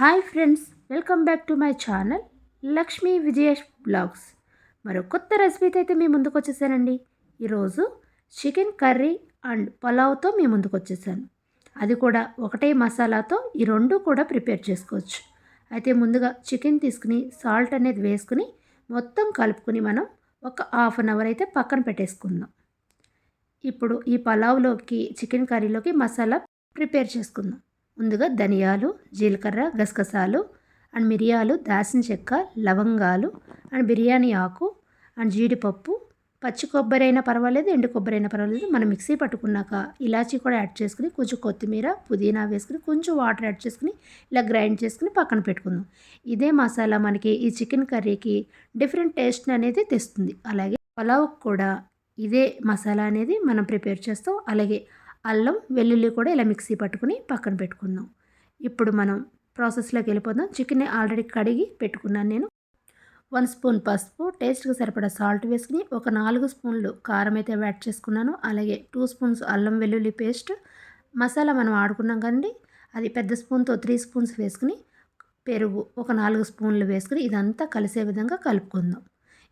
Hi friends welcome back to my channel Lakshmi Vijayesh vlogs మరో కొత్త రెసిపీతో అయితే మీ ముందుకు వచ్చేసానండి. ఈరోజు చికెన్ కర్రీ అండ్ పలావ్తో మీ ముందుకు వచ్చేసాను. అది కూడా ఒకటే మసాలాతో ఈ రెండు కూడా ప్రిపేర్ చేసుకోవచ్చు. అయితే ముందుగా చికెన్ తీసుకుని సాల్ట్ అనేది వేసుకుని మొత్తం కలుపుకుని మనం ఒక హాఫ్ అన్ అవర్ అయితే పక్కన పెట్టేసుకుందాం. ఇప్పుడు ఈ పలావ్లోకి చికెన్ కర్రీలోకి మసాలా ప్రిపేర్ చేసుకుందాం. ముందుగా ధనియాలు జీలకర్ర గసగసాలు అండ్ మిరియాలు దాసిన చెక్క లవంగాలు అండ్ బిర్యానీ ఆకు అండ్ జీడిపప్పు. పచ్చి కొబ్బరి అయినా పర్వాలేదు ఎండు కొబ్బరి అయినా పర్వాలేదు. మనం మిక్సీ పట్టుకున్నాక ఇలాచీ కూడా యాడ్ చేసుకుని కొంచెం కొత్తిమీర పుదీనా వేసుకుని కొంచెం వాటర్ యాడ్ చేసుకుని ఇలా గ్రైండ్ చేసుకుని పక్కన పెట్టుకుందాం. ఇదే మసాలా మనకి ఈ చికెన్ కర్రీకి డిఫరెంట్ టేస్ట్ అనేది తెస్తుంది. అలాగే పలావ్ కూడా ఇదే మసాలా అనేది మనం ప్రిపేర్ చేస్తాం. అలాగే అల్లం వెల్లుల్లి కూడా ఇలా మిక్సీ పట్టుకుని పక్కన పెట్టుకుందాం. ఇప్పుడు మనం ప్రాసెస్లోకి వెళ్ళిపోదాం. చికెన్ని ఆల్రెడీ కడిగి పెట్టుకున్నాను నేను. వన్ స్పూన్ పసుపు టేస్ట్కి సరిపడా సాల్ట్ వేసుకుని ఒక నాలుగు స్పూన్లు కారం అయితే యాడ్ చేసుకున్నాను. అలాగే టూ స్పూన్స్ అల్లం వెల్లుల్లి పేస్ట్. మసాలా మనం ఆడుకున్నాం కదండి అది పెద్ద స్పూన్తో త్రీ స్పూన్స్ వేసుకుని పెరుగు ఒక నాలుగు స్పూన్లు వేసుకుని ఇదంతా కలిసే విధంగా కలుపుకుందాం.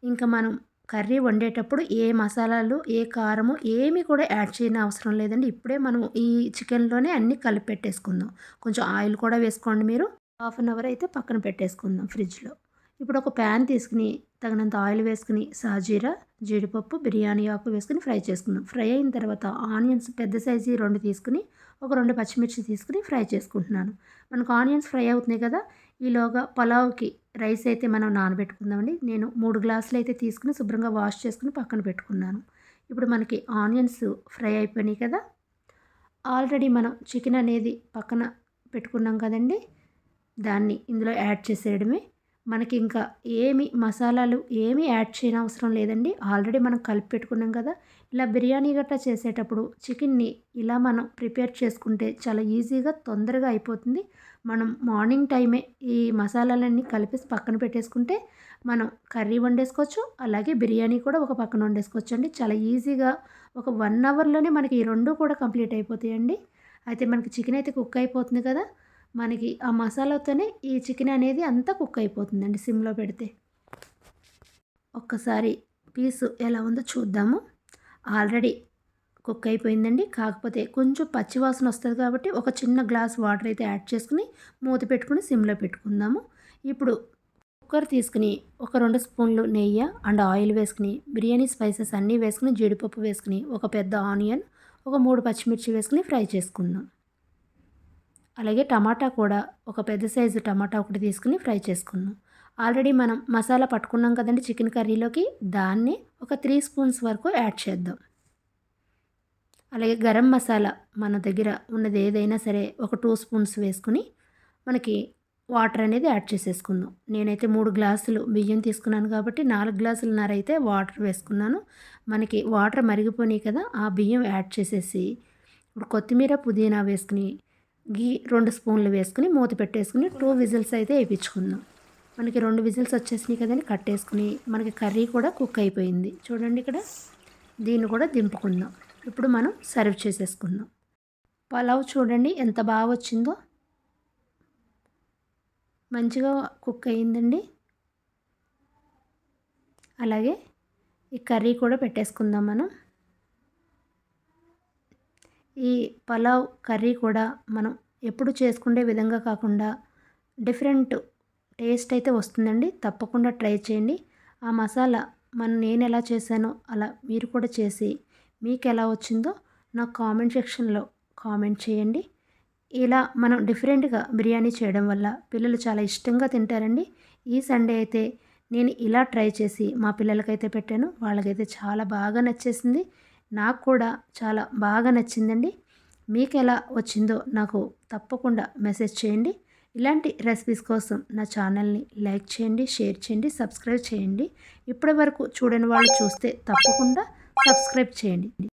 ఇంకా మనం కర్రీ వండేటప్పుడు ఏ మసాలాలు ఏ కారము ఏమి కూడా యాడ్ చేయని అవసరం లేదండి. ఇప్పుడే మనం ఈ చికెన్లోనే అన్నీ కలిపి పెట్టేసుకుందాం. కొంచెం ఆయిల్ కూడా వేసుకోండి మీరు. హాఫ్ అన్ అవర్ అయితే పక్కన పెట్టేసుకుందాం ఫ్రిడ్జ్లో. ఇప్పుడు ఒక ప్యాన్ తీసుకుని తగినంత ఆయిల్ వేసుకుని సాజీరా జీడిపప్పు బిర్యానీ ఆకు వేసుకుని ఫ్రై చేసుకుందాం. ఫ్రై అయిన తర్వాత ఆనియన్స్ పెద్ద సైజు రెండు తీసుకుని ఒక రెండు పచ్చిమిర్చి తీసుకుని ఫ్రై చేసుకుంటున్నాను. మనకు ఆనియన్స్ ఫ్రై అవుతున్నాయి కదా ఈలోగా పలావ్కి రైస్ అయితే మనం నానబెట్టుకుందామండి. నేను మూడు గ్లాసులు అయితే తీసుకుని శుభ్రంగా వాష్ చేసుకుని పక్కన పెట్టుకున్నాను. ఇప్పుడు మనకి ఆనియన్స్ ఫ్రై అయిపోయినాయి కదా. ఆల్రెడీ మనం చికెన్ అనేది పక్కన పెట్టుకున్నాం కదండి. దాన్ని ఇందులో యాడ్ చేసేయడమే. మనకి ఇంకా ఏమి మసాలాలు ఏమి యాడ్ చేయని అవసరం లేదండి. ఆల్రెడీ మనం కలిపి పెట్టుకున్నాం కదా. ఇలా బిర్యానీ గట్టా చేసేటప్పుడు చికెన్ని ఇలా మనం ప్రిపేర్ చేసుకుంటే చాలా ఈజీగా తొందరగా అయిపోతుంది. మనం మార్నింగ్ టైమే ఈ మసాలాలన్నీ కలిపేసి పక్కన పెట్టేసుకుంటే మనం కర్రీ వండేసుకోవచ్చు అలాగే బిర్యానీ కూడా ఒక పక్కన వండేసుకోవచ్చు అండి. చాలా ఈజీగా ఒక వన్ అవర్లోనే మనకి ఈ రెండు కూడా కంప్లీట్ అయిపోతాయండి. అయితే మనకి చికెన్ అయితే కుక్ అయిపోతుంది కదా. మనకి ఆ మసాలాతోనే ఈ చికెన్ అనేది అంతా కుక్ అయిపోతుందండి సిమ్లో పెడితే. ఒక్కసారి పీసు ఎలా ఉందో చూద్దాము. ఆల్రెడీ కుక్ అయిపోయిందండి. కాకపోతే కొంచెం పచ్చివాసన వస్తుంది కాబట్టి ఒక చిన్న గ్లాస్ వాటర్ అయితే యాడ్ చేసుకుని మూత పెట్టుకుని సిమ్లో పెట్టుకుందాము. ఇప్పుడు కుక్కర్ తీసుకుని ఒక రెండు స్పూన్లు నెయ్యి అండ్ ఆయిల్ వేసుకుని బిర్యానీ స్పైసెస్ అన్నీ వేసుకుని జీడిపప్పు వేసుకుని ఒక పెద్ద ఆనియన్ ఒక మూడు పచ్చిమిర్చి వేసుకుని ఫ్రై చేసుకుందాం. అలాగే టమాటా కూడా ఒక పెద్ద సైజు టమాటా ఒకటి తీసుకుని ఫ్రై చేసుకుందాం ఆల్రెడీ మనం మసాలా పట్టుకున్నాం కదండి చికెన్ కర్రీలోకి దాన్ని ఒక త్రీ స్పూన్స్ వరకు యాడ్ చేద్దాం. అలాగే గరం మసాలా మన దగ్గర ఉన్నది ఏదైనా సరే ఒక టూ స్పూన్స్ వేసుకుని మనకి వాటర్ అనేది యాడ్ చేసేసుకుందాం. నేనైతే మూడు గ్లాసులు బియ్యం తీసుకున్నాను కాబట్టి నాలుగు గ్లాసులు నారైతే వాటర్ వేసుకున్నాను. మనకి వాటర్ మరిగిపోయినాయి కదా ఆ బియ్యం యాడ్ చేసేసి ఇప్పుడు కొత్తిమీర పుదీనా వేసుకుని గీ రెండు స్పూన్లు వేసుకుని మూత పెట్టేసుకుని టూ విజిల్స్ అయితే వేయించుకుందాం. మనకి రెండు విజిల్స్ వచ్చేసినాయి కదండి కట్టేసుకుని మనకి కర్రీ కూడా కుక్ అయిపోయింది. చూడండి ఇక్కడ. దీన్ని కూడా దింపుకుందాం. ఇప్పుడు మనం సర్వ్ చేసేసుకుందాం. పలావ్ చూడండి ఎంత బాగా వచ్చిందో. మంచిగా కుక్ అయ్యిందండి అలాగే ఈ కర్రీ కూడా పెట్టేసుకుందాం మనం. ఈ పలావ్ కర్రీ కూడా మనం ఎప్పుడు చేసుకునే విధంగా కాకుండా డిఫరెంట్ టేస్ట్ అయితే వస్తుందండి. తప్పకుండా ట్రై చేయండి. ఆ మసాలా మన నేను ఎలా చేశానో అలా మీరు కూడా చేసి మీకు ఎలా వచ్చిందో నాకు కామెంట్ సెక్షన్లో కామెంట్ చేయండి. ఇలా మనం డిఫరెంట్గా బిర్యానీ చేయడం వల్ల పిల్లలు చాలా ఇష్టంగా తింటారండి. ఈ సండే అయితే నేను ఇలా ట్రై చేసి మా పిల్లలకైతే పెట్టాను. వాళ్ళకైతే చాలా బాగా నచ్చేసింది. నాకు కూడా చాలా బాగా నచ్చిందండి. మీకు ఎలా వచ్చిందో నాకు తప్పకుండా మెసేజ్ చేయండి. ఇలాంటి రెసిపీస్ కోసం నా ఛానల్ని లైక్ చేయండి షేర్ చేయండి సబ్స్క్రైబ్ చేయండి. ఇప్పటి వరకు చూడని వాళ్ళు చూస్తే తప్పకుండా సబ్స్క్రైబ్ చేయండి.